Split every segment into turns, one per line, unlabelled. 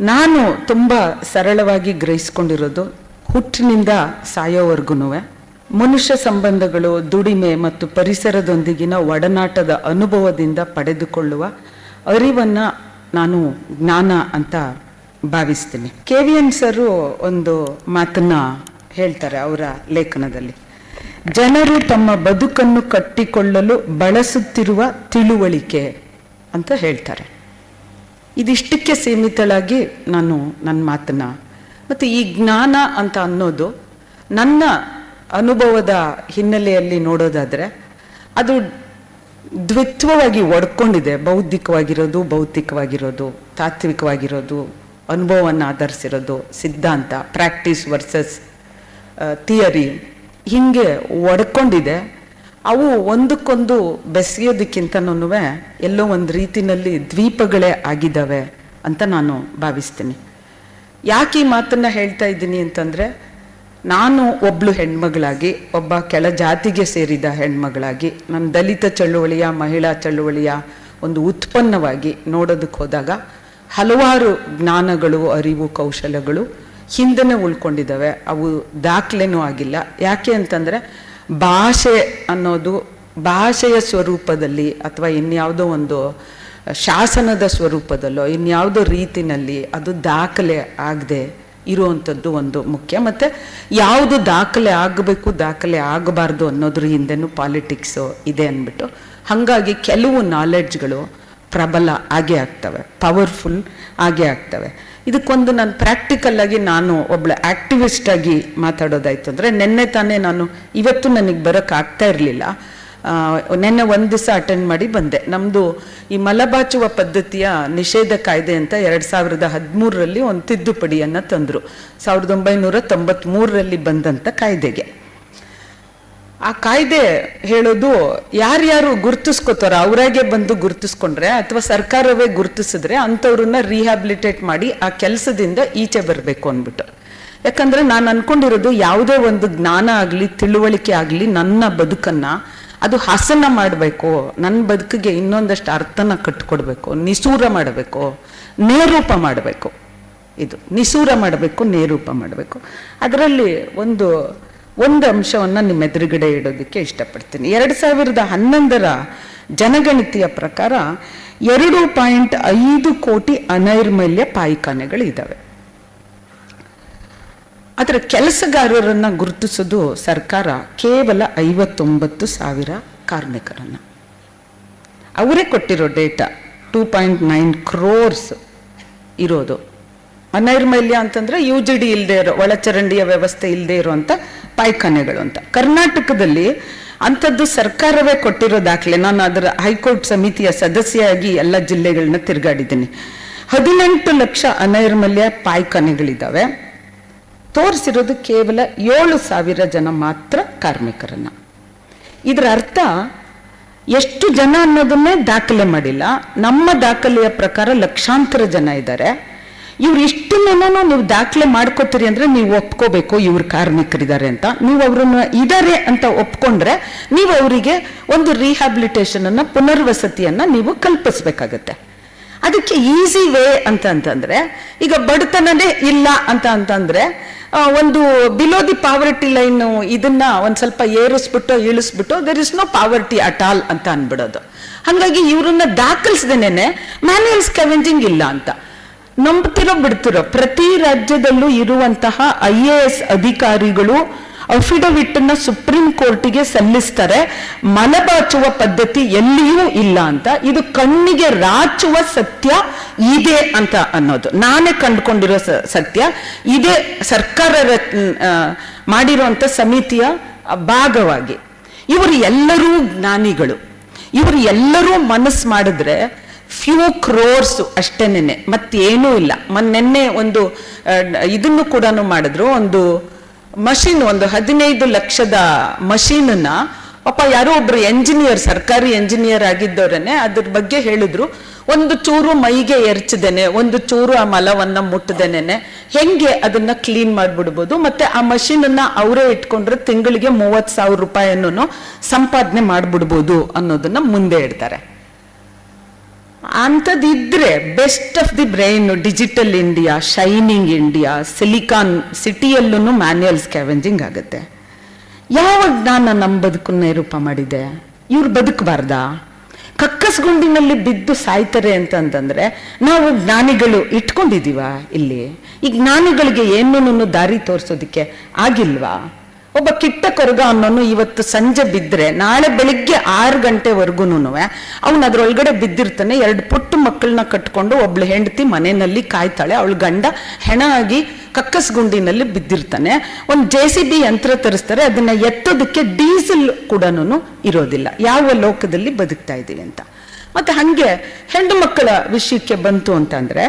ನಾನು ತುಂಬ ಸರಳವಾಗಿ ಗ್ರಹಿಸ್ಕೊಂಡಿರೋದು ಹುಟ್ಟಿನಿಂದ ಸಾಯೋವರೆಗೂ ಮನುಷ್ಯ ಸಂಬಂಧಗಳು, ದುಡಿಮೆ ಮತ್ತು ಪರಿಸರದೊಂದಿಗಿನ ಒಡನಾಟದ ಅನುಭವದಿಂದ ಪಡೆದುಕೊಳ್ಳುವ ಅರಿವನ್ನು ನಾನು ಜ್ಞಾನ ಅಂತ ಭಾವಿಸ್ತೀನಿ. ಕೆ ವಿ ಎನ್ ಸರು ಒಂದು ಮಾತನ್ನ ಹೇಳ್ತಾರೆ ಅವರ ಲೇಖನದಲ್ಲಿ. ಜನರು ತಮ್ಮ ಬದುಕನ್ನು ಕಟ್ಟಿಕೊಳ್ಳಲು ಬಳಸುತ್ತಿರುವ ತಿಳುವಳಿಕೆ ಅಂತ ಹೇಳ್ತಾರೆ. ಇದಿಷ್ಟಕ್ಕೆ ಸೀಮಿತಳಾಗಿ ನಾನು ನನ್ನ ಮಾತನ್ನ. ಮತ್ತು ಈ ಜ್ಞಾನ ಅಂತ ಅನ್ನೋದು ನನ್ನ ಅನುಭವದ ಹಿನ್ನೆಲೆಯಲ್ಲಿ ನೋಡೋದಾದರೆ ಅದು ದ್ವಿತ್ವವಾಗಿ ಒಡ್ಕೊಂಡಿದೆ. ಬೌದ್ಧಿಕವಾಗಿರೋದು, ಭೌತಿಕವಾಗಿರೋದು, ತಾತ್ವಿಕವಾಗಿರೋದು, ಅನುಭವವನ್ನು ಆಧರಿಸಿರೋದು, ಸಿದ್ಧಾಂತ ಪ್ರಾಕ್ಟೀಸ್ ವರ್ಸಸ್ ಥಿಯರಿ ಹೀಗೆ ಒಡ್ಕೊಂಡಿದೆ. ಅವು ಒಂದಕ್ಕೊಂದು ಬೆಸೆಯೋದಕ್ಕಿಂತನೂ ಎಲ್ಲೋ ಒಂದು ರೀತಿಯಲ್ಲಿ ದ್ವೀಪಗಳೇ ಆಗಿದ್ದಾವೆ ಅಂತ ನಾನು ಭಾವಿಸ್ತೀನಿ. ಯಾಕೆ ಈ ಮಾತನ್ನ ಹೇಳ್ತಾ ಇದ್ದೀನಿ ಅಂತಂದರೆ, ನಾನು ಒಬ್ಳು ಹೆಣ್ಮಗಳಾಗಿ, ಒಬ್ಬ ಕೆಳ ಜಾತಿಗೆ ಸೇರಿದ ಹೆಣ್ಮಗಳಾಗಿ ನನ್ನ ದಲಿತ ಚಳುವಳಿಯ, ಮಹಿಳಾ ಚಳುವಳಿಯ ಒಂದು ಉತ್ಪನ್ನವಾಗಿ ನೋಡೋದಕ್ಕೆ ಹೋದಾಗ ಹಲವಾರು ಜ್ಞಾನಗಳು, ಅರಿವು, ಕೌಶಲಗಳು ಹಿಂದನೆ ಉಳ್ಕೊಂಡಿದ್ದಾವೆ. ಅವು ದಾಖಲೆನೂ ಆಗಿಲ್ಲ. ಯಾಕೆ ಅಂತಂದರೆ ಭಾಷೆ ಅನ್ನೋದು ಭಾಷೆಯ ಸ್ವರೂಪದಲ್ಲಿ ಅಥವಾ ಇನ್ಯಾವುದೋ ಒಂದು ಶಾಸನದ ಸ್ವರೂಪದಲ್ಲೋ, ಇನ್ಯಾವುದೋ ರೀತಿನಲ್ಲಿ ಅದು ದಾಖಲೆ ಆಗದೆ ಇರುವಂಥದ್ದು ಒಂದು ಮುಖ್ಯ. ಮತ್ತು ಯಾವುದು ದಾಖಲೆ ಆಗಬೇಕು, ದಾಖಲೆ ಆಗಬಾರ್ದು ಅನ್ನೋದ್ರ ಹಿಂದೆನೂ ಪಾಲಿಟಿಕ್ಸು ಇದೆ ಅಂದ್ಬಿಟ್ಟು. ಹಾಗಾಗಿ ಕೆಲವು ನಾಲೆಡ್ಜ್ಗಳು ಪ್ರಬಲ ಆಗೇ ಆಗ್ತವೆ ಪವರ್ಫುಲ್ ಆಗೇ ಆಗ್ತವೆ. ಇದಕ್ಕೊಂದು ನಾನು ಪ್ರಾಕ್ಟಿಕಲ್ ಆಗಿ ನಾನು ಒಬ್ಳು ಆಕ್ಟಿವಿಸ್ಟ್ ಆಗಿ ಮಾತಾಡೋದಾಯ್ತು ಅಂದರೆ ನಿನ್ನೆ ತಾನೇ ನಾನು ಇವತ್ತು ನನಗೆ ಬರೋಕ್ಕೆ ಆಗ್ತಾ ಇರಲಿಲ್ಲ. ನಿನ್ನೆ ಒಂದು ದಿವಸ ಅಟೆಂಡ್ ಮಾಡಿ ಬಂದೆ. ನಮ್ಮದು ಈ ಮಲಬಾಚುವ ಪದ್ಧತಿಯ ನಿಷೇಧ ಕಾಯ್ದೆ ಅಂತ ಎರಡು ಸಾವಿರದ ಹದಿಮೂರರಲ್ಲಿ ಒಂದು ತಿದ್ದುಪಡಿಯನ್ನು ತಂದರು. ಸಾವಿರದ ಒಂಬೈನೂರ ತೊಂಬತ್ತ್ಮೂರರಲ್ಲಿ ಬಂದಂಥ ಕಾಯ್ದೆಗೆ. ಆ ಕಾಯ್ದೆ ಹೇಳೋದು ಯಾರ್ಯಾರು ಗುರುತಿಸ್ಕೋತಾರ ಅವರಾಗೆ ಬಂದು ಗುರುತಿಸ್ಕೊಂಡ್ರೆ ಅಥವಾ ಸರ್ಕಾರವೇ ಗುರ್ತಿಸಿದ್ರೆ ಅಂಥವ್ರನ್ನ ರಿಹ್ಯಾಬಿಲಿಟೇಟ್ ಮಾಡಿ ಆ ಕೆಲಸದಿಂದ ಈಚೆ ಬರಬೇಕು ಅಂದ್ಬಿಟ್ಟು. ಯಾಕಂದ್ರೆ ನಾನು ಅನ್ಕೊಂಡಿರೋದು ಯಾವುದೇ ಒಂದು ಜ್ಞಾನ ಆಗಲಿ, ತಿಳುವಳಿಕೆ ಆಗಲಿ ನನ್ನ ಬದುಕನ್ನ ಅದು ಹಾಸನ ಮಾಡಬೇಕು ನನ್ನ ಬದುಕಿಗೆ ಇನ್ನೊಂದಷ್ಟು ಅರ್ಥನ ಕಟ್ಕೊಡ್ಬೇಕು, ನಿಸೂರ ಮಾಡಬೇಕು, ನೇರೂಪ ಮಾಡಬೇಕು. ಇದು ನಿಸೂರ ಮಾಡಬೇಕು, ನೇರೂಪ ಮಾಡಬೇಕು. ಅದರಲ್ಲಿ ಒಂದು ಒಂದು ಅಂಶವನ್ನು ನಿಮ್ಮ ಎದುರುಗಡೆ ಇಡೋದಕ್ಕೆ ಇಷ್ಟಪಡ್ತೀನಿ. ಎರಡು ಸಾವಿರದ ಹನ್ನೊಂದರ ಜನಗಣತಿಯ ಪ್ರಕಾರ ಎರಡು ಪಾಯಿಂಟ್ ಐದು ಕೋಟಿ ಅನೈರ್ಮಲ್ಯ ಪಾಯಿಖಾನೆಗಳಿದ್ದಾವೆ ಅದರ ಕೆಲಸಗಾರರನ್ನು ಗುರುತಿಸೋದು ಸರ್ಕಾರ ಕೇವಲ ಐವತ್ತೊಂಬತ್ತು ಸಾವಿರ ಕಾರ್ಮಿಕರನ್ನು. ಅವರೇ ಕೊಟ್ಟಿರೋ data, two point nine crores ಇರೋದು. ಅನೈರ್ಮಲ್ಯ ಅಂತಂದ್ರೆ ಯು ಜಿ ಡಿ ಇಲ್ಲದೆ ಇರೋ, ಒಳಚರಂಡಿಯ ವ್ಯವಸ್ಥೆ ಇಲ್ಲದೆ ಇರುವಂತ ಪಾಯ್ಖಾನೆಗಳು ಅಂತ. ಕರ್ನಾಟಕದಲ್ಲಿ ಅಂಥದ್ದು ಸರ್ಕಾರವೇ ಕೊಟ್ಟಿರೋ ದಾಖಲೆ. ನಾನು ಅದರ ಹೈಕೋರ್ಟ್ ಸಮಿತಿಯ ಸದಸ್ಯೆಯಾಗಿ ಎಲ್ಲ ಜಿಲ್ಲೆಗಳನ್ನ ತಿರುಗಾಡಿದ್ದೀನಿ. ಹದಿನೆಂಟು ಲಕ್ಷ ಅನೈರ್ಮಲ್ಯ ಪಾಯ್ಖಾನೆಗಳಿದ್ದಾವೆ ತೋರಿಸಿರೋದು ಕೇವಲ ಏಳು ಸಾವಿರ ಜನ ಮಾತ್ರ ಕಾರ್ಮಿಕರನ್ನ. ಇದರ ಅರ್ಥ, ಎಷ್ಟು ಜನ ಅನ್ನೋದನ್ನೇ ದಾಖಲೆ ಮಾಡಿಲ್ಲ. ನಮ್ಮ ದಾಖಲೆಯ ಪ್ರಕಾರ ಲಕ್ಷಾಂತರ ಜನ ಇದ್ದಾರೆ. ಇವ್ರು ಇಷ್ಟನ್ನು ನೀವು ದಾಖಲೆ ಮಾಡ್ಕೋತೀರಿ ಅಂದ್ರೆ ನೀವು ಒಪ್ಕೋಬೇಕು ಇವ್ರ ಕಾರ್ಮಿಕರಿದ್ದಾರೆ ಅಂತ. ನೀವು ಅವ್ರನ್ನ ಇದ್ದಾರೆ ಅಂತ ಒಪ್ಕೊಂಡ್ರೆ ನೀವು ಅವರಿಗೆ ಒಂದು ರಿಹ್ಯಾಬಿಲಿಟೇಷನ್ ಅನ್ನ ಪುನರ್ವಸತಿಯನ್ನ ನೀವು ಕಲ್ಪಿಸ್ಬೇಕಾಗತ್ತೆ. ಅದಕ್ಕೆ ಈಸಿ ವೇ ಅಂತ ಅಂತಂದ್ರೆ, ಈಗ ಬಡತನನೇ ಇಲ್ಲ ಅಂತ ಅಂತಂದ್ರೆ ಒಂದು ಬಿಲೋ ದಿ ಪಾವರ್ಟಿ ಲೈನ್ ಇದನ್ನ ಒಂದ್ ಸ್ವಲ್ಪ ಏರಿಸ್ಬಿಟ್ಟು, ಇಳಿಸ್ಬಿಟ್ಟು there is no poverty at all ಅಂತ ಅನ್ಬಿಡೋದು. ಹಾಗಾಗಿ ಇವ್ರನ್ನ ದಾಖಲಿಸ್ದೇನೆ ಮ್ಯಾನ್ಯಲ್ ಸ್ಕ್ಯಾವೆಂಜಿಂಗ್ ಇಲ್ಲ ಅಂತ. ನಂಬ್ತಿರೋ ಬಿಡ್ತಿರೋ. ಪ್ರತಿ ರಾಜ್ಯದಲ್ಲೂ ಇರುವಂತಹ ಐ ಎ ಎಸ್ ಅಧಿಕಾರಿಗಳು ಅಫಿಡವಿಟ್ ಅನ್ನ ಸುಪ್ರೀಂ ಕೋರ್ಟಿಗೆ ಸಲ್ಲಿಸ್ತಾರೆ. ಮಲಬಾಚುವ ಪದ್ಧತಿ ಎಲ್ಲಿಯೂ ಇಲ್ಲ ಅಂತ. ಇದು ಕಣ್ಣಿಗೆ ರಾಚುವ ಸತ್ಯ ಇದೆ ಅಂತ ಅನ್ನೋದು. ನಾನೇ ಕಂಡುಕೊಂಡಿರೋ ಸತ್ಯ. ಇದೇ ಸರ್ಕಾರ ಮಾಡಿರುವಂತ ಸಮಿತಿಯ ಭಾಗವಾಗಿ. ಇವರು ಎಲ್ಲರೂ ಜ್ಞಾನಿಗಳು. ಇವರು ಎಲ್ಲರೂ ಮನಸ್ಸು ಮಾಡಿದ್ರೆ ಫ್ಯೂ ಕ್ರೋರ್ಸ್ ಅಷ್ಟೇನೆ ಮತ್ತೇನೂ ಇಲ್ಲ. ಮೊನ್ನೆ ಒಂದು ಇದನ್ನು ಕೂಡ ಮಾಡಿದ್ರು. ಒಂದು ಮಷಿನ್, ಒಂದು ಹದಿನೈದು ಲಕ್ಷದ ಮಷೀನನ್ನ, ಪಾಪ ಯಾರೋ ಒಬ್ರು ಎಂಜಿನಿಯರ್ ಸರ್ಕಾರಿ ಎಂಜಿನಿಯರ್ ಆಗಿದ್ದವರನ್ನೇ ಅದ್ರ ಬಗ್ಗೆ ಹೇಳಿದ್ರು. ಒಂದು ಚೂರು ಮೈಗೆ ಎರಚದೇನೆ, ಒಂದು ಚೂರು ಆ ಮಲವನ್ನ ಮುಟ್ಟದೇನೆ ಹೆಂಗೆ ಅದನ್ನ ಕ್ಲೀನ್ ಮಾಡಿಬಿಡ್ಬೋದು? ಮತ್ತೆ ಆ ಮಷೀನನ್ನ ಅವರೇ ಇಟ್ಕೊಂಡ್ರೆ ತಿಂಗಳಿಗೆ ಮೂವತ್ ಸಾವಿರ ರೂಪಾಯಿಯನ್ನು ಸಂಪಾದನೆ ಮಾಡ್ಬಿಡ್ಬೋದು ಅನ್ನೋದನ್ನ ಮುಂದೆ ಇಡ್ತಾರೆ ಅಂಥದ್ದಿದ್ರೆ best of the brain digital India shining India silicon ಸಿಟಿಯಲ್ಲೂ manual scavenging ಆಗುತ್ತೆ. ಯಾವ ಜ್ಞಾನ ನಮ್ಮ ಬದುಕನ್ನ ನಿರೂಪ ಮಾಡಿದೆ? ಇವ್ರು ಕಕ್ಕಸ್ ಗುಂಡಿನಲ್ಲಿ ಬಿದ್ದು ಸಾಯ್ತಾರೆ ಅಂತಂತಂದ್ರೆ ನಾವು ಜ್ಞಾನಿಗಳು ಇಟ್ಕೊಂಡಿದೀವ ಇಲ್ಲಿ? ಈ ಜ್ಞಾನಿಗಳಿಗೆ ಏನೂ ದಾರಿ ತೋರಿಸೋದಕ್ಕೆ ಆಗಿಲ್ವಾ? ಒಬ್ಬ ಕಿಟ್ಟ ಕೊರಗ ಅನ್ನೋನು ಇವತ್ತು ಸಂಜೆ ಬಿದ್ದರೆ ನಾಳೆ ಬೆಳಿಗ್ಗೆ ಆರು ಗಂಟೆವರೆಗೂ ಅವನು ಅದರೊಳಗಡೆ ಬಿದ್ದಿರ್ತಾನೆ, ಎರಡು ಪುಟ್ಟ ಮಕ್ಕಳನ್ನ ಕಟ್ಕೊಂಡು ಒಬ್ಳು ಹೆಂಡತಿ ಮನೆಯಲ್ಲಿ ಕಾಯ್ತಾಳೆ, ಅವಳ ಗಂಡ ಹೆಣ ಆಗಿ ಕಕ್ಕಸ್ ಗುಂಡಿನಲ್ಲಿ ಬಿದ್ದಿರ್ತಾನೆ. ಒಂದು ಜೆ ಸಿ ಬಿ ಯಂತ್ರ ತರಿಸ್ತಾರೆ, ಅದನ್ನು ಎತ್ತೋದಕ್ಕೆ ಡೀಸೆಲ್ ಕೂಡ ಇರೋದಿಲ್ಲ. ಯಾವ ಲೋಕದಲ್ಲಿ ಬದುಕ್ತಾ ಇದ್ದೀವಿ ಅಂತ. ಮತ್ತೆ ಹಾಗೆ ಹೆಣ್ಣು ಮಕ್ಕಳ ವಿಷಯಕ್ಕೆ ಬಂತು ಅಂತಂದ್ರೆ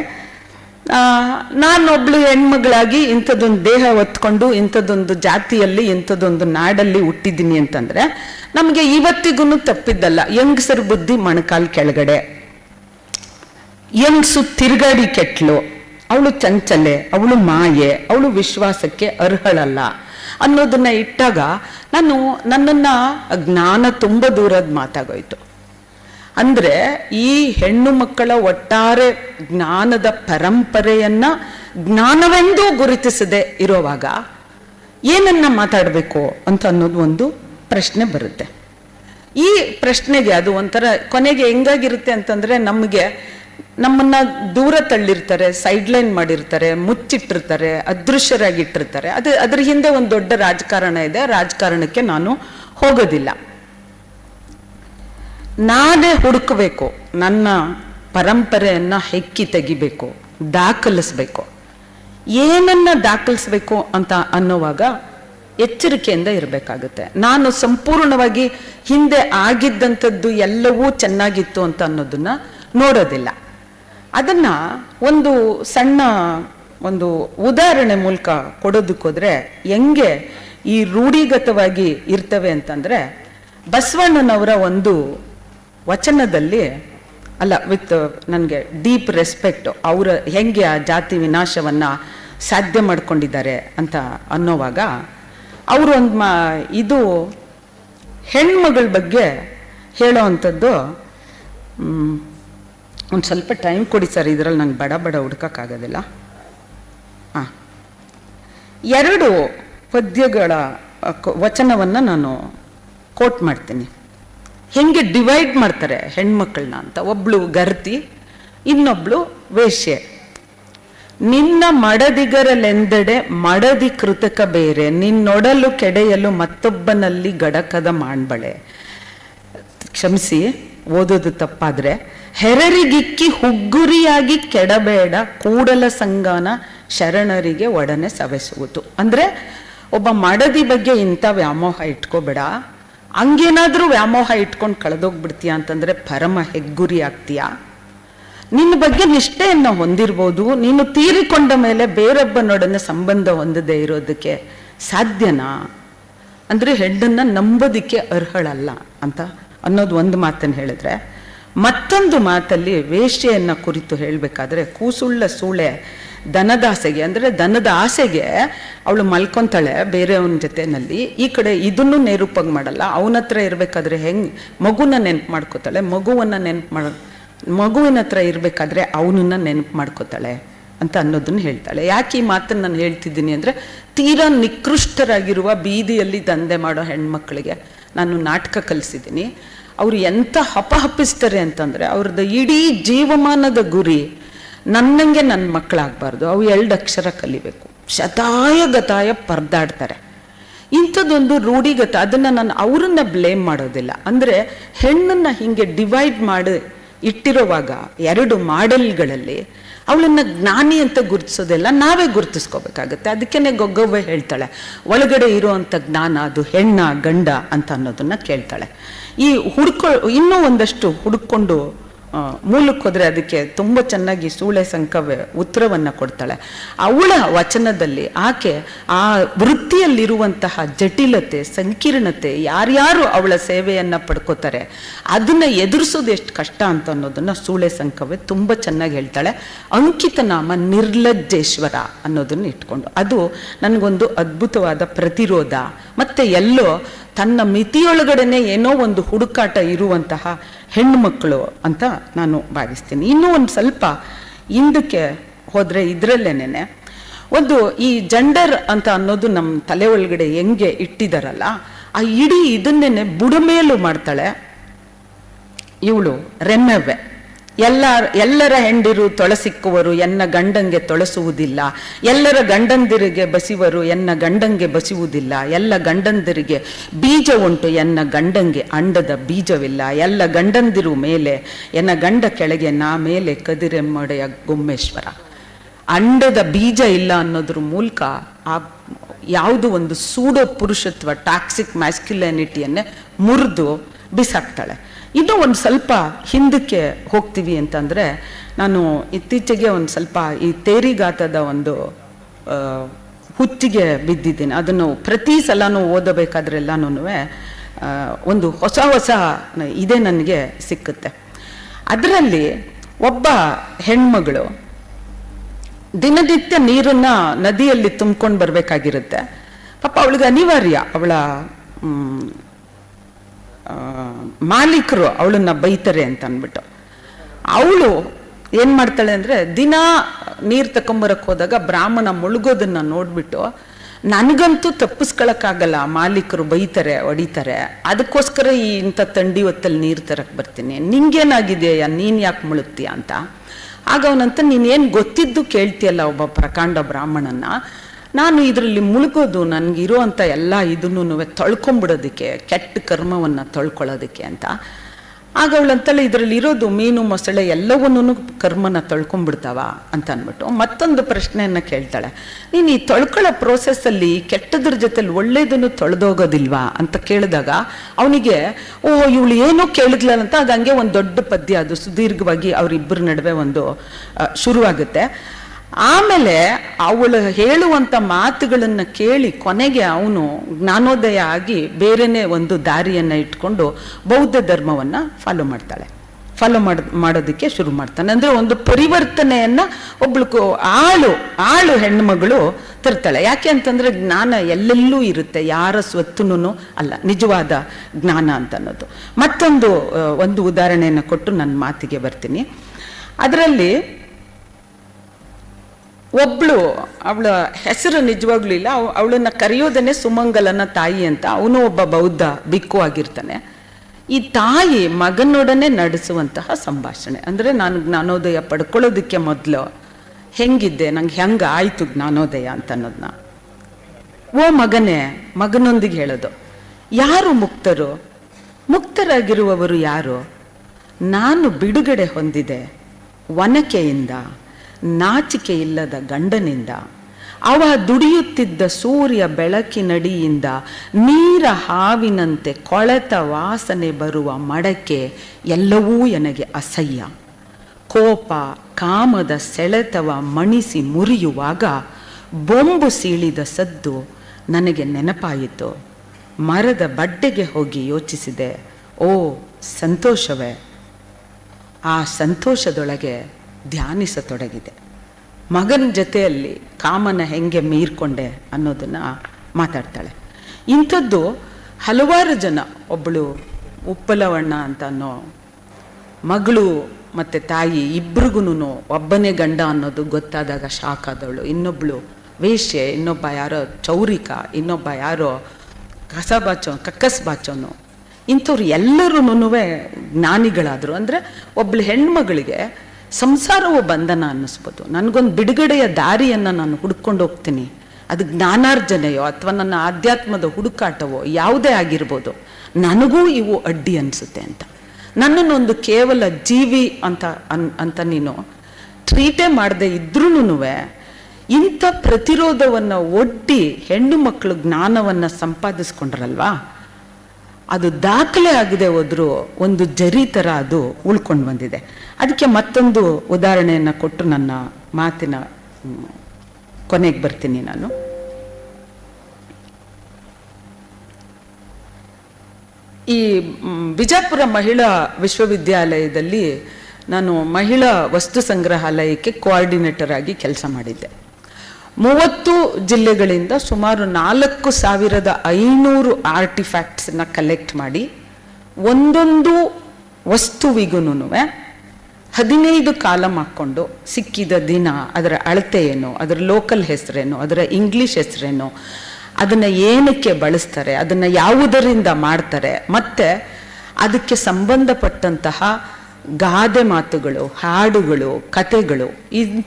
ನಾನೊಬ್ಳು ಹೆಣ್ಮಗಳಾಗಿ ಇಂಥದ್ದೊಂದು ದೇಹ ಹೊತ್ಕೊಂಡು, ಇಂಥದ್ದೊಂದು ಜಾತಿಯಲ್ಲಿ, ಇಂಥದ್ದೊಂದು ನಾಡಲ್ಲಿ ಹುಟ್ಟಿದ್ದೀನಿ ಅಂತಂದ್ರೆ, ನಮಗೆ ಇವತ್ತಿಗೂ ತಪ್ಪಿದ್ದಲ್ಲ. ಯಂಗ್ಸರ್ ಬುದ್ಧಿ ಮೊಣಕಾಲ್ ಕೆಳಗಡೆ. ಯಂಗ್ಸು ತಿರುಗಾಡಿ ಕೆಟ್ಲು. ಅವಳು ಚಂಚಲೆ, ಅವಳು ಮಾಯೆ, ಅವಳು ವಿಶ್ವಾಸಕ್ಕೆ ಅರ್ಹಳಲ್ಲ ಅನ್ನೋದನ್ನ ಇಟ್ಟಾಗ ನಾನು ನನ್ನನ್ನ ಜ್ಞಾನ ತುಂಬ ದೂರದ ಮಾತಾಗೋಯ್ತು. ಅಂದ್ರೆ ಈ ಹೆಣ್ಣು ಮಕ್ಕಳ ಒಟ್ಟಾರೆ ಜ್ಞಾನದ ಪರಂಪರೆಯನ್ನ ಜ್ಞಾನವೆಂದು ಗುರುತಿಸದೆ ಇರುವಾಗ ಏನನ್ನ ಮಾತಾಡಬೇಕು ಅಂತ ಅನ್ನೋದು ಒಂದು ಪ್ರಶ್ನೆ ಬರುತ್ತೆ. ಈ ಪ್ರಶ್ನೆಗೆ ಅದು ಒಂಥರ ಕೊನೆಗೆ ಹೆಂಗಾಗಿರುತ್ತೆ ಅಂತಂದ್ರೆ ನಮಗೆ ನಮ್ಮನ್ನ ದೂರ ತಳ್ಳಿರ್ತಾರೆ ಸೈಡ್ಲೈನ್ ಮಾಡಿರ್ತಾರೆ, ಮುಚ್ಚಿಟ್ಟಿರ್ತಾರೆ, ಅದೃಶ್ಯರಾಗಿಟ್ಟಿರ್ತಾರೆ. ಅದು ಅದ್ರ ಹಿಂದೆ ಒಂದು ದೊಡ್ಡ ರಾಜಕಾರಣ ಇದೆ, ರಾಜಕಾರಣಕ್ಕೆ ನಾನು ಹೋಗೋದಿಲ್ಲ. ನಾನೇ ಹುಡುಕಬೇಕು. ನನ್ನ ಪರಂಪರೆಯನ್ನು ಹೆಕ್ಕಿ ತೆಗಿಬೇಕು, ದಾಖಲಿಸ್ಬೇಕು. ಏನನ್ನ ದಾಖಲಿಸ್ಬೇಕು ಅಂತ ಅನ್ನೋವಾಗ ಎಚ್ಚರಿಕೆಯಿಂದ ಇರಬೇಕಾಗುತ್ತೆ. ನಾನು ಸಂಪೂರ್ಣವಾಗಿ ಹಿಂದೆ ಆಗಿದ್ದಂಥದ್ದು ಎಲ್ಲವೂ ಚೆನ್ನಾಗಿತ್ತು ಅಂತ ಅನ್ನೋದನ್ನ ನೋಡೋದಿಲ್ಲ. ಅದನ್ನ ಒಂದು ಸಣ್ಣ ಒಂದು ಉದಾಹರಣೆ ಮೂಲಕ ಕೊಡೋದಕ್ಕೋದ್ರೆ ಹೆಂಗೆ ಈ ರೂಢಿಗತವಾಗಿ ಇರ್ತವೆ ಅಂತಂದ್ರೆ, ಬಸವಣ್ಣನವರ ಒಂದು ವಚನದಲ್ಲಿ, ಅಲ್ಲ ವಿತ್ ನನಗೆ ಡೀಪ್ ರೆಸ್ಪೆಕ್ಟ್ ಅವರ ಹೆಂಗೆ ಆ ಜಾತಿ ವಿನಾಶವನ್ನು ಸಾಧ್ಯ ಮಾಡ್ಕೊಂಡಿದ್ದಾರೆ ಅಂತ ಅನ್ನೋವಾಗ, ಅವರು ಒಂದು ಮಾ, ಇದು ಹೆಣ್ಮಗಳ ಬಗ್ಗೆ ಹೇಳೋ ಅಂಥದ್ದು ಒಂದು ಸ್ವಲ್ಪ ಟೈಮ್ ಕೊಡಿ ಸರ್, ಇದರಲ್ಲಿ ನಂಗೆ ಬಡ ಬಡ ಹುಡ್ಕೋಕ್ಕಾಗೋದಿಲ್ಲ. ಹಾಂ ಎರಡು ಪದ್ಯಗಳ ವಚನವನ್ನು ನಾನು ಕೋಟ್ ಮಾಡ್ತೀನಿ. ಹೆಂಗೆ ಡಿವೈಡ್ ಮಾಡ್ತಾರೆ ಹೆಣ್ಮಕ್ಳನ್ನ ಅಂತ. ಒಬ್ಳು ಗರ್ತಿ, ಇನ್ನೊಬ್ಳು ವೇಶ್ಯೆ. ನಿನ್ನ ಮಡದಿಗರಲೆಂದೆಡೆ ಮಡದಿ ಕೃತಕ ಬೇರೆ, ನಿನ್ನೊಡಲು ಕೆಡೆಯಲು ಮತ್ತೊಬ್ಬನಲ್ಲಿ ಗಡಕದ ಮಾಣ್ಬಳೆ ಕ್ಷಮಿಸಿ, ಓದೋದು ತಪ್ಪಾದ್ರೆ, ಹೆರರಿಗಿಕ್ಕಿ ಹುಗ್ಗುರಿಯಾಗಿ ಕೆಡಬೇಡ, ಕೂಡಲ ಸಂಗಾನ ಶರಣರಿಗೆ ಒಡನೆ ಸವೆಸುವುದು. ಅಂದ್ರೆ, ಒಬ್ಬ ಮಡದಿ ಬಗ್ಗೆ ಇಂಥ ವ್ಯಾಮೋಹ ಇಟ್ಕೋಬೇಡ. ಹಂಗೇನಾದ್ರೂ ವ್ಯಾಮೋಹ ಇಟ್ಕೊಂಡು ಕಳೆದೋಗ್ಬಿಡ್ತೀಯ ಅಂತಂದ್ರೆ ಪರಮ ಹೆಗ್ಗುರಿ ಆಗ್ತೀಯಾ? ನಿನ್ನ ಬಗ್ಗೆ ನಿಷ್ಠೆಯನ್ನು ಹೊಂದಿರ್ಬೋದು, ನೀನು ತೀರಿಕೊಂಡ ಮೇಲೆ ಬೇರೊಬ್ಬನೊಡನೆ ಸಂಬಂಧ ಹೊಂದದೇ ಇರೋದಕ್ಕೆ ಸಾಧ್ಯನಾ? ಅಂದ್ರೆ ಹೆಣ್ಣನ್ನ ನಂಬೋದಿಕ್ಕೆ ಅರ್ಹಳಲ್ಲ ಅಂತ ಅನ್ನೋದು ಒಂದು ಮಾತನ್ನು ಹೇಳಿದ್ರೆ, ಮತ್ತೊಂದು ಮಾತಲ್ಲಿ ವೇಶ್ಯೆಯನ್ನ ಕುರಿತು ಹೇಳಬೇಕಾದ್ರೆ, ಕೂಸುಳ್ಳ ಸೂಳೆ ದನದಾಸೆಗೆ, ಅಂದ್ರೆ ದನದ ಆಸೆಗೆ ಅವಳು ಮಲ್ಕೊಂತಾಳೆ ಬೇರೆಯವನ ಜೊತೆನಲ್ಲಿ. ಈ ಕಡೆ ಇದನ್ನು ನೇರೂಪಾಗಿ ಮಾಡಲ್ಲ. ಅವನ ಹತ್ರ ಇರ್ಬೇಕಾದ್ರೆ ಹೆಂಗ್, ಮಗುನ ನೆನ್ಪು ಮಾಡ್ಕೋತಾಳೆ. ಮಗುವನ್ನ ನೆನ್ಪು ಮಾಡ, ಮಗುವಿನ ಹತ್ರ ಇರ್ಬೇಕಾದ್ರೆ ಅವನನ್ನ ನೆನಪು ಮಾಡ್ಕೋತಾಳೆ ಅಂತ ಅನ್ನೋದನ್ನ ಹೇಳ್ತಾಳೆ. ಯಾಕೆ ಈ ಮಾತನ್ನು ನಾನು ಹೇಳ್ತಿದ್ದೀನಿ ಅಂದ್ರೆ, ತೀರಾ ನಿಕೃಷ್ಟರಾಗಿರುವ ಬೀದಿಯಲ್ಲಿ ದಂಧೆ ಮಾಡೋ ಹೆಣ್ಮಕ್ಳಿಗೆ ನಾನು ನಾಟಕ ಕಲಿಸಿದ್ದೀನಿ. ಅವ್ರು ಎಂತ ಹಪಹಪಿಸ್ತಾರೆ ಅಂತಂದ್ರೆ, ಅವ್ರದ್ದು ಇಡೀ ಜೀವಮಾನದ ಗುರಿ ನನ್ನಂಗೆ ನನ್ನ ಮಕ್ಕಳಾಗಬಾರ್ದು ಅವು ಎರಡು ಅಕ್ಷರ ಕಲಿಬೇಕು. ಶತಾಯ ಗತಾಯ ಪರ್ದಾಡ್ತಾರೆ. ಇಂಥದ್ದೊಂದು ರೂಢಿಗತ, ಅದನ್ನು ನಾನು ಅವರನ್ನು ಬ್ಲೇಮ್ ಮಾಡೋದಿಲ್ಲ. ಅಂದರೆ ಹೆಣ್ಣನ್ನು ಹಿಂಗೆ ಡಿವೈಡ್ ಮಾಡಿ ಇಟ್ಟಿರುವಾಗ ಎರಡು ಮಾಡೆಲ್ಗಳಲ್ಲಿ ಅವಳನ್ನು ಜ್ಞಾನಿ ಅಂತ ಗುರುತಿಸೋದಿಲ್ಲ, ನಾವೇ ಗುರುತಿಸ್ಕೋಬೇಕಾಗತ್ತೆ. ಅದಕ್ಕೇನೆ ಗೊಗ್ಗವ್ವ ಹೇಳ್ತಾಳೆ, ಒಳಗಡೆ ಇರುವಂಥ ಜ್ಞಾನ ಅದು ಹೆಣ್ಣ, ಗಂಡ ಅಂತ ಅನ್ನೋದನ್ನು ಕೇಳ್ತಾಳೆ. ಈ ಹುಡ್ಕೊ, ಇನ್ನೂ ಒಂದಷ್ಟು ಹುಡುಕೊಂಡು ಮೂಲಕ್ಕೆ ಹೋದರೆ ಅದಕ್ಕೆ ತುಂಬ ಚೆನ್ನಾಗಿ ಸೂಳೆ ಸಂಕವೇ ಉತ್ತರವನ್ನು ಕೊಡ್ತಾಳೆ. ಅವಳ ವಚನದಲ್ಲಿ ಆಕೆ ಆ ವೃತ್ತಿಯಲ್ಲಿರುವಂತಹ ಜಟಿಲತೆ, ಸಂಕೀರ್ಣತೆ, ಯಾರ್ಯಾರು ಅವಳ ಸೇವೆಯನ್ನು ಪಡ್ಕೋತಾರೆ, ಅದನ್ನು ಎದುರಿಸೋದು ಎಷ್ಟು ಕಷ್ಟ ಅಂತ ಅನ್ನೋದನ್ನು ಸೂಳೆ ಸಂಕವೇ ತುಂಬ ಚೆನ್ನಾಗಿ ಹೇಳ್ತಾಳೆ. ಅಂಕಿತ ನಾಮ ನಿರ್ಲಜ್ಜೇಶ್ವರ ಅನ್ನೋದನ್ನು ಇಟ್ಕೊಂಡು. ಅದು ನನಗೊಂದು ಅದ್ಭುತವಾದ ಪ್ರತಿರೋಧ. ಮತ್ತು ಎಲ್ಲೋ ತನ್ನ ಮಿತಿಯೊಳಗಡೆನೆ ಏನೋ ಒಂದು ಹುಡುಕಾಟ ಇರುವಂತಹ ಹೆಣ್ಣುಮಕ್ಕಳು ಅಂತ ನಾನು ಭಾವಿಸ್ತೀನಿ. ಇನ್ನೂ ಒಂದು ಸ್ವಲ್ಪ ಹಿಂದಕ್ಕೆ ಹೋದರೆ ಇದರಲ್ಲೇನೆ ಒಂದು ಈ ಜಂಡರ್ ಅಂತ ಅನ್ನೋದು ನಮ್ಮ ತಲೆ ಒಳಗಡೆ ಹೆಂಗೆ ಇಟ್ಟಿದಾರಲ್ಲ, ಆ ಇಡೀ ಇದನ್ನೇನೆ ಬುಡಮೇಲು ಮಾಡ್ತಾಳೆ. ಇವಳು ರೆಮ್ಮೆವ್ವೆ. ಎಲ್ಲ ಎಲ್ಲರ ಹೆಂಡಿರು ತೊಳಸಿಕ್ಕುವರು, ಎನ್ನ ಗಂಡಂಗೆ ತೊಳಸುವುದಿಲ್ಲ. ಎಲ್ಲರ ಗಂಡಂದಿರಿಗೆ ಬಸಿವರು, ಎನ್ನ ಗಂಡಂಗೆ ಬಸಿವುದಿಲ್ಲ. ಎಲ್ಲ ಗಂಡಂದಿರಿಗೆ ಬೀಜ ಉಂಟು, ಎನ್ನ ಗಂಡಂಗೆ ಅಂಡದ ಬೀಜವಿಲ್ಲ. ಎಲ್ಲ ಗಂಡಂದಿರು ಮೇಲೆ, ಎನ್ನ ಗಂಡ ಕೆಳಗೆ ನಾ ಮೇಲೆ ಕದಿರೆಮ್ಮಡೆಯ ಗೊಮ್ಮೇಶ್ವರ. ಅಂಡದ ಬೀಜ ಇಲ್ಲ ಅನ್ನೋದ್ರ ಮೂಲಕ ಆ ಯಾವುದು ಒಂದು ಸೂಡೋ ಪುರುಷತ್ವ ಟಾಕ್ಸಿಕ್ ಮ್ಯಾಸ್ಕ್ಯುಲಾನಿಟಿಯನ್ನೇ ಮುರಿದು ಬಿಸಾಕ್ತಾಳೆ. ಇನ್ನೂ ಒಂದು ಸ್ವಲ್ಪ ಹಿಂದಕ್ಕೆ ಹೋಗ್ತೀವಿ ಅಂತಂದರೆ ನಾನು ಇತ್ತೀಚೆಗೆ ಒಂದು ಸ್ವಲ್ಪ ಈ ತೇರಿಗಾತದ ಒಂದು ಹುಚ್ಚಿಗೆ ಬಿದ್ದಿದ್ದೀನಿ. ಅದನ್ನು ಪ್ರತಿ ಸಲನೂ ಓದಬೇಕಾದ್ರೆಲ್ಲನೂ ಒಂದು ಹೊಸ ಹೊಸ ಇದೇ ನನಗೆ ಸಿಕ್ಕುತ್ತೆ. ಅದರಲ್ಲಿ ಒಬ್ಬ ಹೆಣ್ಮಗಳು ದಿನನಿತ್ಯ ನೀರನ್ನ ನದಿಯಲ್ಲಿ ತುಂಬ್ಕೊಂಡು ಬರಬೇಕಾಗಿರುತ್ತೆ. ಪಾಪ ಅವಳಿಗೆ ಅನಿವಾರ್ಯ. ಅವಳ ಮಾಲೀಕರು ಅವಳನ್ನ ಬೈತಾರೆ ಅಂತ ಅಂದ್ಬಿಟ್ಟು. ಅವಳು ಏನು ಮಾಡ್ತಾಳೆ ಅಂದ್ರೆ ದಿನ ನೀರು ತಕೊಂಬರಕ್ ಹೋದಾಗ ಬ್ರಾಹ್ಮಣ ಮುಳುಗೋದನ್ನು ನೋಡಿಬಿಟ್ಟು, ನನಗಂತೂ ತಪ್ಪಿಸ್ಕೊಳಕ್ಕಾಗಲ್ಲ, ಮಾಲೀಕರು ಬೈತಾರೆ, ಹೊಡಿತಾರೆ. ಅದಕ್ಕೋಸ್ಕರ ಈ ಇಂಥ ತಂಡಿ ಹೊತ್ತಲ್ಲಿ ನೀರು ತರಕ್ ಬರ್ತೀನಿ. ನಿಂಗೇನಾಗಿದೆಯಾ ನೀನು ಯಾಕೆ ಮುಳುಗ್ತೀಯ? ಅಂತ. ಆಗ ಅವನಂತ ನೀನೇನು ಗೊತ್ತಿದ್ದು ಕೇಳ್ತೀಯಲ್ಲ ಒಬ್ಬ ಪ್ರಕಾಂಡ ಬ್ರಾಹ್ಮಣನ ನಾನು ಇದರಲ್ಲಿ ಮುಳುಗೋದು ನನಗಿರುವಂಥ ಎಲ್ಲ ಇದನ್ನು ತೊಳ್ಕೊಂಬಿಡೋದಕ್ಕೆ, ಕೆಟ್ಟ ಕರ್ಮವನ್ನು ತೊಳ್ಕೊಳ್ಳೋದಕ್ಕೆ ಅಂತ. ಆಗ ಅವಳಂತಲ್ಲ ಇದರಲ್ಲಿ ಇರೋದು, ಮೀನು, ಮೊಸಳೆ ಎಲ್ಲವನ್ನೂ ಕರ್ಮನ ತೊಳ್ಕೊಂಡ್ಬಿಡ್ತಾವ ಅಂತ ಅಂದ್ಬಿಟ್ಟು ಮತ್ತೊಂದು ಪ್ರಶ್ನೆಯನ್ನು ಕೇಳ್ತಾಳೆ. ನೀನು ಈ ತೊಳ್ಕೊಳ್ಳೋ ಪ್ರೋಸೆಸ್ಸಲ್ಲಿ ಕೆಟ್ಟದ್ರ ಜೊತೆಲಿ ಒಳ್ಳೇದನ್ನು ತೊಳೆದೋಗೋದಿಲ್ವಾ ಅಂತ ಕೇಳಿದಾಗ ಅವನಿಗೆ, ಓ, ಇವಳು ಏನೂ ಕೇಳಿದ್ಲಲ್ಲ ಅಂತ ಅದು ಹಂಗೆ ಒಂದು ದೊಡ್ಡ ಪದ್ಯ, ಅದು ಸುದೀರ್ಘವಾಗಿ ಅವರಿಬ್ಬರ ನಡುವೆ ಒಂದು ಶುರುವಾಗುತ್ತೆ. ಆಮೇಲೆ ಅವಳು ಹೇಳುವಂಥ ಮಾತುಗಳನ್ನು ಕೇಳಿ ಕೊನೆಗೆ ಅವನು ಜ್ಞಾನೋದಯ ಆಗಿ ಬೇರೆನೇ ಒಂದು ದಾರಿಯನ್ನು ಇಟ್ಕೊಂಡು ಬೌದ್ಧ ಧರ್ಮವನ್ನು ಫಾಲೋ ಮಾಡ್ತಾಳೆ. ಫಾಲೋ ಮಾಡ, ಮಾಡೋದಕ್ಕೆ ಶುರು ಮಾಡ್ತಾನೆ. ಅಂದರೆ ಒಂದು ಪರಿವರ್ತನೆಯನ್ನು ಒಬ್ಳು ಆಳು ಆಳು ಹೆಣ್ಣುಮಗಳು ತರ್ತಾಳೆ. ಯಾಕೆ ಅಂತಂದರೆ ಜ್ಞಾನ ಎಲ್ಲೆಲ್ಲೂ ಇರುತ್ತೆ. ಯಾರ ಸ್ವತ್ತುನು ಅಲ್ಲ. ನಿಜವಾದ ಜ್ಞಾನ ಅಂತ ಅನ್ನೋದು ಮತ್ತೊಂದು ಒಂದು ಉದಾಹರಣೆಯನ್ನು ಕೊಟ್ಟು ನನ್ನ ಮಾತಿಗೆ ಬರ್ತೀನಿ. ಅದರಲ್ಲಿ ಒಬ್ಳು, ಅವಳ ಹೆಸರು ನಿಜವಾಗ್ಲೂ ಇಲ್ಲ. ಅವಳನ್ನು ಕರೆಯೋದನ್ನೇ ಸುಮಂಗಲನ ತಾಯಿ ಅಂತ. ಅವನು ಒಬ್ಬ ಬೌದ್ಧ, ಬಿಕ್ಕು ಆಗಿರ್ತಾನೆ. ಈ ತಾಯಿ ಮಗನೊಡನೆ ನಡೆಸುವಂತಹ ಸಂಭಾಷಣೆ. ಅಂದರೆ ನಾನು ಜ್ಞಾನೋದಯ ಪಡ್ಕೊಳ್ಳೋದಕ್ಕೆ ಮೊದಲು ಹೆಂಗಿದ್ದೆ, ನಂಗೆ ಹೆಂಗೆ ಆಯಿತು ಜ್ಞಾನೋದಯ ಅಂತ ಅನ್ನೋದನ್ನ ಓ ಮಗನೇ, ಮಗನೊಂದಿಗೆ ಹೇಳೋದು. ಯಾರು ಮುಕ್ತರು? ಮುಕ್ತರಾಗಿರುವವರು ಯಾರು? ನಾನು ಬಿಡುಗಡೆ ಹೊಂದಿದೆ ವನಕೆಯಿಂದ. ನಾಚಿಕೆ ಇಲ್ಲದ ಗಂಡನಿಂದ, ಅವ ದುಡಿಯುತ್ತಿದ್ದ ಸೂರ್ಯ ಬೆಳಕಿನಡಿಯಿಂದ ನೀರ ಹಾವಿನಂತೆ ಕೊಳೆತ ವಾಸನೆ ಬರುವ ಮಡಕೆ ಎಲ್ಲವೂ ನನಗೆ ಅಸಹ್ಯ. ಕೋಪ ಕಾಮದ ಸೆಳೆತವ ಮಣಿಸಿ ಮುರಿಯುವಾಗ ಬೊಂಬು ಸೀಳಿದ ಸದ್ದು ನನಗೆ ನೆನಪಾಯಿತು. ಮರದ ಬಡ್ಡೆಗೆ ಹೋಗಿ ಯೋಚಿಸಿದೆ, ಓ ಸಂತೋಷವೇ. ಆ ಸಂತೋಷದೊಳಗೆ ಧ್ಯಾನಿಸತೊಡಗಿದೆ. ಮಗನ ಜೊತೆಯಲ್ಲಿ ಕಾಮನ ಹೆಂಗೆ ಮೀರ್ಕೊಂಡೆ ಅನ್ನೋದನ್ನು ಮಾತಾಡ್ತಾಳೆ. ಇಂಥದ್ದು ಹಲವಾರು ಜನ ಒಬ್ಬಳು ಉಪ್ಪಲವಣ್ಣ ಅಂತ ಅನ್ನೋ ಮಗಳು ಮತ್ತು ತಾಯಿ ಇಬ್ರಿಗೂ ಒಬ್ಬನೇ ಗಂಡ ಅನ್ನೋದು ಗೊತ್ತಾದಾಗ ಶಾಕ್ ಆದವಳು. ಇನ್ನೊಬ್ಳು ವೇಶ್ಯೆ, ಇನ್ನೊಬ್ಬ ಯಾರೋ ಚೌರಿಕ, ಇನ್ನೊಬ್ಬ ಯಾರೋ ಕಸ ಬಾಚೋ, ಕಕ್ಕಸ್ ಬಾಚೋನು. ಇಂಥವ್ರು ಎಲ್ಲರೂ ಜ್ಞಾನಿಗಳಾದರು. ಅಂದರೆ ಒಬ್ಳು ಹೆಣ್ಮಗಳಿಗೆ ಸಂಸಾರವು ಬಂಧನ ಅನ್ನಿಸ್ಬೋದು. ನನಗೊಂದು ಬಿಡುಗಡೆಯ ದಾರಿಯನ್ನು ನಾನು ಹುಡ್ಕೊಂಡು ಹೋಗ್ತೀನಿ. ಅದು ಜ್ಞಾನಾರ್ಜನೆಯೋ ಅಥವಾ ನನ್ನ ಆಧ್ಯಾತ್ಮದ ಹುಡುಕಾಟವೋ ಯಾವುದೇ ಆಗಿರ್ಬೋದು. ನನಗೂ ಇವು ಅಡ್ಡಿ ಅನಿಸುತ್ತೆ ಅಂತ. ನನ್ನನ್ನೊಂದು ಕೇವಲ ಜೀವಿ ಅಂತ ಅನ್, ಅಂತ ನೀನು ಟ್ರೀಟೇ ಮಾಡದೆ ಇದ್ರೂ ಇಂಥ ಪ್ರತಿರೋಧವನ್ನು ಒಡ್ಡಿ ಹೆಣ್ಣು ಮಕ್ಕಳು ಜ್ಞಾನವನ್ನು ಸಂಪಾದಿಸ್ಕೊಂಡ್ರಲ್ವಾ? ಅದು ದಾಖಲೆ ಆಗದೆ ಹೋದರೂ ಒಂದು ಜರಿ ಥರ ಅದು ಉಳ್ಕೊಂಡು ಬಂದಿದೆ. ಅದಕ್ಕೆ ಮತ್ತೊಂದು ಉದಾಹರಣೆಯನ್ನು ಕೊಟ್ಟು ನನ್ನ ಮಾತಿನ ಕೊನೆಗೆ ಬರ್ತೀನಿ ನಾನು. ಈ ಬಿಜಾಪುರ ಮಹಿಳಾ ವಿಶ್ವವಿದ್ಯಾಲಯದಲ್ಲಿ ನಾನು ಮಹಿಳಾ ವಸ್ತು ಸಂಗ್ರಹಾಲಯಕ್ಕೆ ಕೋಆರ್ಡಿನೇಟರ್ ಆಗಿ ಕೆಲಸ ಮಾಡಿದ್ದೆ. ಮೂವತ್ತು ಜಿಲ್ಲೆಗಳಿಂದ ಸುಮಾರು ನಾಲ್ಕು ಸಾವಿರದ ಐನೂರು ಆರ್ಟಿಫ್ಯಾಕ್ಟ್ಸನ್ನು ಕಲೆಕ್ಟ್ ಮಾಡಿ ಒಂದೊಂದು ವಸ್ತುವಿಗೂ ಹದಿನೈದು ಕಾಲಂ ಹಾಕ್ಕೊಂಡು ಸಿಕ್ಕಿದ ದಿನ ಅದರ ಅಳತೆ ಏನು ಅದರ ಲೋಕಲ್ ಹೆಸರೇನು, ಅದರ ಇಂಗ್ಲಿಷ್ ಹೆಸರೇನು, ಅದನ್ನು ಏನಕ್ಕೆ ಬಳಸ್ತಾರೆ, ಅದನ್ನು ಯಾವುದರಿಂದ ಮಾಡ್ತಾರೆ, ಮತ್ತು ಅದಕ್ಕೆ ಸಂಬಂಧಪಟ್ಟಂತಹ ಗಾದೆ ಮಾತುಗಳು, ಹಾಡುಗಳು ಕತೆಗಳು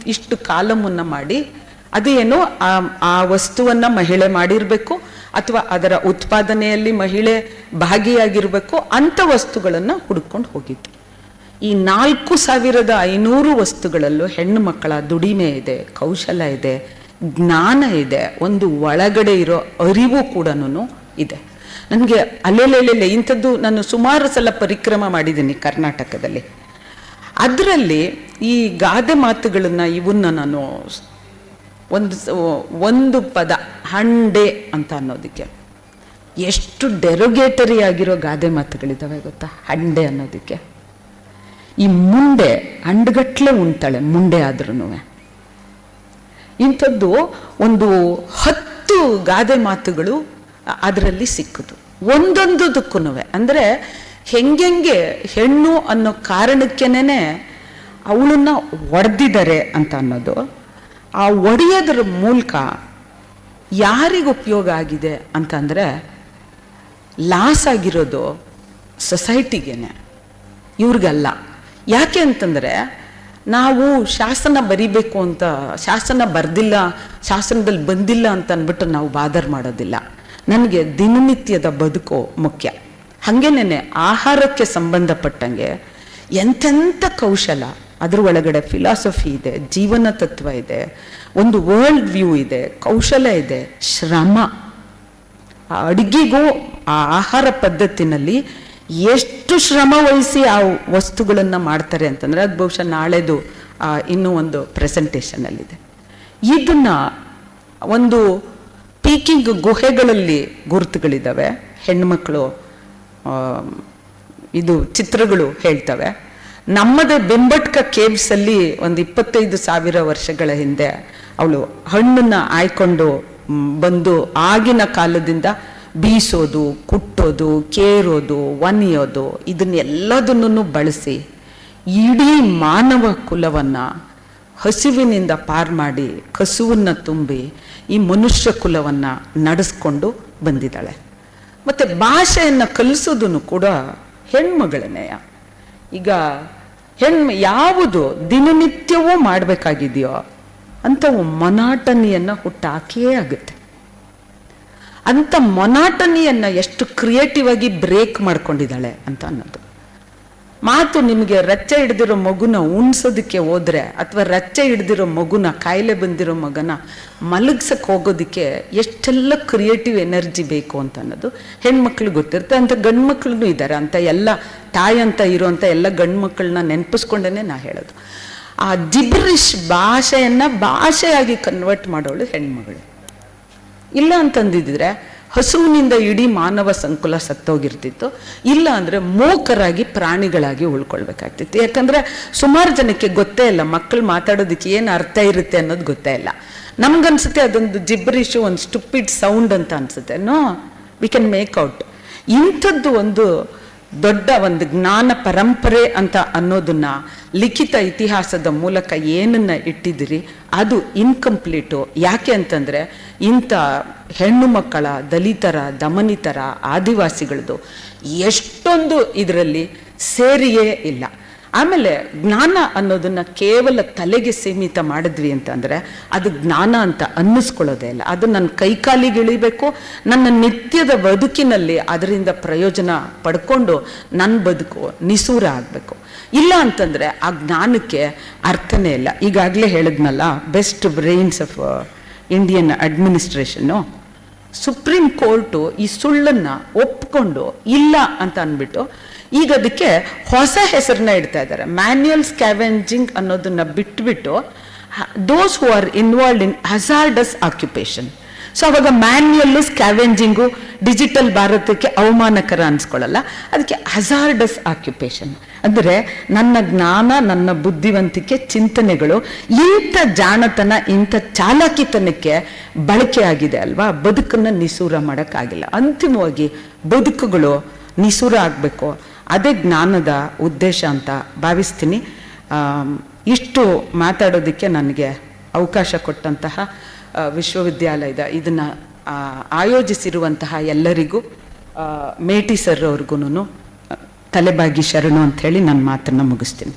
ಇಷ್ಟು ಕಾಲಮನ್ನು ಮಾಡಿ ಅದೇನು ಆ ಆ ವಸ್ತುವನ್ನು ಮಹಿಳೆ ಮಾಡಿರಬೇಕು ಅಥವಾ ಅದರ ಉತ್ಪಾದನೆಯಲ್ಲಿ ಮಹಿಳೆ ಭಾಗಿಯಾಗಿರಬೇಕು ಅಂಥ ವಸ್ತುಗಳನ್ನು ಹುಡ್ಕೊಂಡು ಹೋಗಿದ್ದು. ಈ ನಾಲ್ಕು ಸಾವಿರದ ಐನೂರು ವಸ್ತುಗಳಲ್ಲೂ ಹೆಣ್ಣು ಮಕ್ಕಳ ದುಡಿಮೆ ಇದೆ, ಕೌಶಲ ಇದೆ, ಜ್ಞಾನ ಇದೆ, ಒಂದು ಒಳಗಡೆ ಇರೋ ಅರಿವು ಕೂಡ ಇದೆ. ನನಗೆ ಅಲ್ಲೆಲ್ಲೆಲ್ಲೆಲ್ಲೆ ಇಂಥದ್ದು ನಾನು ಸುಮಾರು ಸಲ ಪರಿಕ್ರಮ ಮಾಡಿದ್ದೀನಿ ಕರ್ನಾಟಕದಲ್ಲಿ. ಅದರಲ್ಲಿ ಈ ಗಾದೆ ಮಾತುಗಳನ್ನು ಇವನ್ನ ನಾನು ಒಂದು ಒಂದು ಪದ, ಹಂಡೆ ಅಂತ ಅನ್ನೋದಕ್ಕೆ. ಎಷ್ಟು ಡೆರೋಗೇಟರಿ ಆಗಿರೋ ಗಾದೆ ಮಾತುಗಳಿದ್ದಾವೆ ಗೊತ್ತಾ? ಹಂಡೆ ಅನ್ನೋದಕ್ಕೆ. ಈ ಮುಂಡೆ ಹಂಡ್ಗಟ್ಲೆ ಉಣ್ತಾಳೆ, ಮುಂಡೆ ಆದ್ರೂ ಇಂಥದ್ದು ಒಂದು ಹತ್ತು ಗಾದೆ ಮಾತುಗಳು ಅದರಲ್ಲಿ ಸಿಕ್ಕಿತು ಒಂದೊಂದುದಕ್ಕೂ ಅಂದರೆ ಹೆಂಗೆಂಗೆ ಹೆಣ್ಣು ಅನ್ನೋ ಕಾರಣಕ್ಕೇನೆ ಅವಳನ್ನ ಒಡೆದಿದ್ದಾರೆ ಅಂತ ಅನ್ನೋದು. ಆ ಒಡೆಯೋದ್ರ ಮೂಲಕ ಯಾರಿಗೆ ಉಪಯೋಗ ಆಗಿದೆ ಅಂತಂದರೆ ಲಾಸ್ ಆಗಿರೋದು ಸೊಸೈಟಿಗೇನೆ, ಇವ್ರಿಗಲ್ಲ. ಯಾಕೆ ಅಂತಂದರೆ ನಾವು ಶಾಸನ ಬರಿಬೇಕು ಅಂತ, ಶಾಸನ ಬರ್ದಿಲ್ಲ, ಶಾಸನದಲ್ಲಿ ಬಂದಿಲ್ಲ ಅಂತ ಅಂದ್ಬಿಟ್ಟು ನಾವು ಬಾದರ್ ಮಾಡೋದಿಲ್ಲ. ನನಗೆ ದಿನನಿತ್ಯದ ಬದುಕು ಮುಖ್ಯ. ಹಾಗೇನೆ ಆಹಾರಕ್ಕೆ ಸಂಬಂಧಪಟ್ಟಂಗೆ ಎಂಥೆಂಥ ಕೌಶಲ ಅದ್ರ ಒಳಗಡೆ ಫಿಲಾಸಫಿ ಇದೆ, ಜೀವನ ತತ್ವ ಇದೆ, ಒಂದು ವರ್ಲ್ಡ್ ವ್ಯೂ ಇದೆ, ಕೌಶಲ ಇದೆ, ಶ್ರಮ. ಆ ಅಡುಗೆಗೂ, ಆ ಆಹಾರ ಪದ್ಧತಿನಲ್ಲಿ ಎಷ್ಟು ಶ್ರಮ ವಹಿಸಿ ಆ ವಸ್ತುಗಳನ್ನು ಮಾಡ್ತಾರೆ ಅಂತಂದರೆ ಅದು ಬಹುಶಃ ನಾಳೆದು ಇನ್ನೂ ಒಂದು ಪ್ರೆಸೆಂಟೇಷನಲ್ಲಿದೆ ಇದನ್ನು ಒಂದು ಪೀಕಿಂಗ್ ಗುಹೆಗಳಲ್ಲಿ ಗುರುತುಗಳಿದ್ದಾವೆ ಹೆಣ್ಮಕ್ಳು ಇದು ಚಿತ್ರಗಳು ಹೇಳ್ತವೆ. ನಮ್ಮದೇ ಬೆಂಬಟ್ಕ ಕೇವ್ಸಲ್ಲಿ ಒಂದು ಇಪ್ಪತ್ತೈದು ಸಾವಿರ ವರ್ಷಗಳ ಹಿಂದೆ ಅವಳು ಹಣ್ಣನ್ನು ಆಯ್ಕೊಂಡು ಬಂದು ಆಗಿನ ಕಾಲದಿಂದ ಬೀಸೋದು, ಕುಟ್ಟೋದು, ಕೇರೋದು, ಒನೆಯೋದು, ಇದನ್ನೆಲ್ಲದನ್ನು ಬಳಸಿ ಇಡೀ ಮಾನವ ಕುಲವನ್ನ ಹಸಿವಿನಿಂದ ಪಾರ್ ಮಾಡಿ ಕಸುವನ್ನ ತುಂಬಿ ಈ ಮನುಷ್ಯ ಕುಲವನ್ನ ನಡೆಸ್ಕೊಂಡು ಬಂದಿದ್ದಾಳೆ. ಮತ್ತೆ ಭಾಷೆಯನ್ನು ಕಲಿಸೋದನ್ನು ಕೂಡ ಹೆಣ್ಮಗಳನ್ನೆಯ ಈಗ ಹೆಣ್ಣು ಯಾವುದು ದಿನನಿತ್ಯವೂ ಮಾಡಬೇಕಾಗಿದೆಯೋ ಅಂತ ಮೊನಾಟನಿಯನ್ನು ಹುಟ್ಟಾಕೇ ಆಗುತ್ತೆ. ಅಂಥ ಮೊನಾಟನಿಯನ್ನು ಎಷ್ಟು ಕ್ರಿಯೇಟಿವ್ ಆಗಿ ಬ್ರೇಕ್ ಮಾಡ್ಕೊಂಡಿದ್ದಾಳೆ ಅಂತ ಅನ್ನೋದು. ಮಾತು ನಿಮಗೆ ರಚ್ಚೆ ಹಿಡ್ದಿರೋ ಮಗುನ ಉಣ್ಸೋದಕ್ಕೆ ಹೋದ್ರೆ ಅಥವಾ ರಚ್ಚೆ ಹಿಡ್ದಿರೋ ಮಗುನ ಕಾಯಿಲೆ ಬಂದಿರೋ ಮಗನ ಮಲಗ್ಸಕ್ಕೆ ಹೋಗೋದಕ್ಕೆ ಎಷ್ಟೆಲ್ಲ ಕ್ರಿಯೇಟಿವ್ ಎನರ್ಜಿ ಬೇಕು ಅಂತ ಅನ್ನೋದು ಹೆಣ್ಮಕ್ಳಿಗೆ ಗೊತ್ತಿರುತ್ತೆ. ಅಂತ ಗಂಡು ಮಕ್ಳು ಇದ್ದಾರೆ. ಅಂತ ಎಲ್ಲ ತಾಯಿ ಅಂತ ಇರೋಂಥ ಎಲ್ಲ ಗಂಡು ಮಕ್ಕಳನ್ನ ನೆನಪಿಸ್ಕೊಂಡೇ ನಾ ಹೇಳೋದು. ಆ ಜಿಬ್ರಿಷ್ ಭಾಷೆಯನ್ನು ಭಾಷೆಯಾಗಿ ಕನ್ವರ್ಟ್ ಮಾಡೋಳು ಹೆಣ್ಮಗಳು. ಇಲ್ಲ ಅಂತಂದಿದ್ರೆ ಹಸುವಿನಿಂದ ಇಡೀ ಮಾನವ ಸಂಕುಲ ಸತ್ತೋಗಿರ್ತಿತ್ತು. ಇಲ್ಲ ಅಂದರೆ ಮೂಕರಾಗಿ ಪ್ರಾಣಿಗಳಾಗಿ ಉಳ್ಕೊಳ್ಬೇಕಾಗ್ತಿತ್ತು. ಯಾಕಂದರೆ ಸುಮಾರು ಜನಕ್ಕೆ ಗೊತ್ತೇ ಇಲ್ಲ ಮಕ್ಕಳು ಮಾತಾಡೋದಕ್ಕೆ ಏನು ಅರ್ಥ ಇರುತ್ತೆ ಅನ್ನೋದು ಗೊತ್ತೇ ಇಲ್ಲ. ನಮ್ಗನ್ಸುತ್ತೆ ಅದೊಂದು ಜಿಬ್ರಿಷು ಒಂದು ಸ್ಟುಪಿಡ್ ಸೌಂಡ್ ಅಂತ ಅನಿಸುತ್ತೆ. No we can make out ಇಂಥದ್ದು ಒಂದು ದೊಡ್ಡ ಒಂದು ಜ್ಞಾನ ಪರಂಪರೆ ಅಂತ ಅನ್ನೋದನ್ನ ಲಿಖಿತ ಇತಿಹಾಸದ ಮೂಲಕ ಏನನ್ನ ಇಟ್ಟಿದ್ದೀರಿ? ಅದು ಇನ್ಕಂಪ್ಲೀಟು ಯಾಕೆ ಅಂತಂದ್ರೆ, ಇಂಥ ಹೆಣ್ಣು ಮಕ್ಕಳ, ದಲಿತರ, ದಮನಿತರ ಆದಿವಾಸಿಗಳದು ಎಷ್ಟೊಂದು ಇದರಲ್ಲಿ ಸೇರಿಯೇ ಇಲ್ಲ. ಆಮೇಲೆ ಜ್ಞಾನ ಅನ್ನೋದನ್ನ ಕೇವಲ ತಲೆಗೆ ಸೀಮಿತ ಮಾಡಿದ್ವಿ ಅಂತಂದ್ರೆ ಅದು ಜ್ಞಾನ ಅಂತ ಅನ್ನಿಸ್ಕೊಳ್ಳೋದೇ ಇಲ್ಲ. ಅದು ನನ್ನ ಕೈಕಾಲಿಗೆ ಇಳಿಬೇಕು, ನನ್ನ ನಿತ್ಯದ ಬದುಕಿನಲ್ಲಿ ಅದರಿಂದ ಪ್ರಯೋಜನ ಪಡ್ಕೊಂಡು ನನ್ನ ಬದುಕು ನಿಸೂರ ಆಗಬೇಕು. ಇಲ್ಲ ಅಂತಂದ್ರೆ ಆ ಜ್ಞಾನಕ್ಕೆ ಅರ್ಥನೇ ಇಲ್ಲ. ಈಗಾಗಲೇ ಹೇಳಿದ್ನಲ್ಲ ಬೆಸ್ಟ್ ಬ್ರೈನ್ಸ್ ಆಫ್ ಇಂಡಿಯನ್ ಅಡ್ಮಿನಿಸ್ಟ್ರೇಷನ್ನು ಸುಪ್ರೀಂ ಕೋರ್ಟು ಈ ಸುಳ್ಳನ್ನ ಒಪ್ಕೊಂಡು ಇಲ್ಲ ಅಂತ ಅಂದ್ಬಿಟ್ಟು ಈಗ ಅದಕ್ಕೆ ಹೊಸ ಹೆಸರನ್ನ ಇಡ್ತಾ ಇದ್ದಾರೆ. ಮ್ಯಾನ್ಯಲ್ ಸ್ಕ್ಯಾವೆಂಜಿಂಗ್ ಅನ್ನೋದನ್ನ ಬಿಟ್ಬಿಟ್ಟು those who are involve in hazardous occupation so ಅವಾಗ ಮ್ಯಾನ್ಯಲ್ ಸ್ಕ್ಯಾವೆಂಜಿಂಗು ಡಿಜಿಟಲ್ ಭಾರತಕ್ಕೆ ಅವಮಾನಕರ ಅನ್ಸ್ಕೊಳ್ಳಲ್ಲ ಅದಕ್ಕೆ ಹಜಾರ್ಡಸ್ ಆಕ್ಯುಪೇಷನ್ ಅಂದರೆ ನನ್ನ ಜ್ಞಾನ, ನನ್ನ ಬುದ್ಧಿವಂತಿಕೆ, ಚಿಂತನೆಗಳು ಇಂಥ ಜಾಣತನ, ಇಂಥ ಚಾಲಾಕಿತನಕ್ಕೆ ಬಳಕೆ ಆಗಿದೆ ಅಲ್ವಾ? ಬದುಕನ್ನು ನಿಸೂರ ಮಾಡೋಕ್ಕಾಗಿಲ್ಲ. ಅಂತಿಮವಾಗಿ ಬದುಕುಗಳು ನಿಸೂರ ಆಗಬೇಕು. ಅದೇ ಜ್ಞಾನದ ಉದ್ದೇಶ ಅಂತ ಭಾವಿಸ್ತೀನಿ. ಇಷ್ಟು ಮಾತಾಡೋದಕ್ಕೆ ನನಗೆ ಅವಕಾಶ ಕೊಟ್ಟಂತಹ ವಿಶ್ವವಿದ್ಯಾಲಯದ ಇದನ್ನು ಆಯೋಜಿಸಿರುವಂತಹ ಎಲ್ಲರಿಗೂ ಮೇಟಿ ಸರ್ ಅವ್ರಿಗೂ ತಲೆಬಾಗಿ ಶರಣು ಅಂತ ಹೇಳಿ ನನ್ನ ಮಾತನ್ನು ಮುಗಿಸ್ತೀನಿ.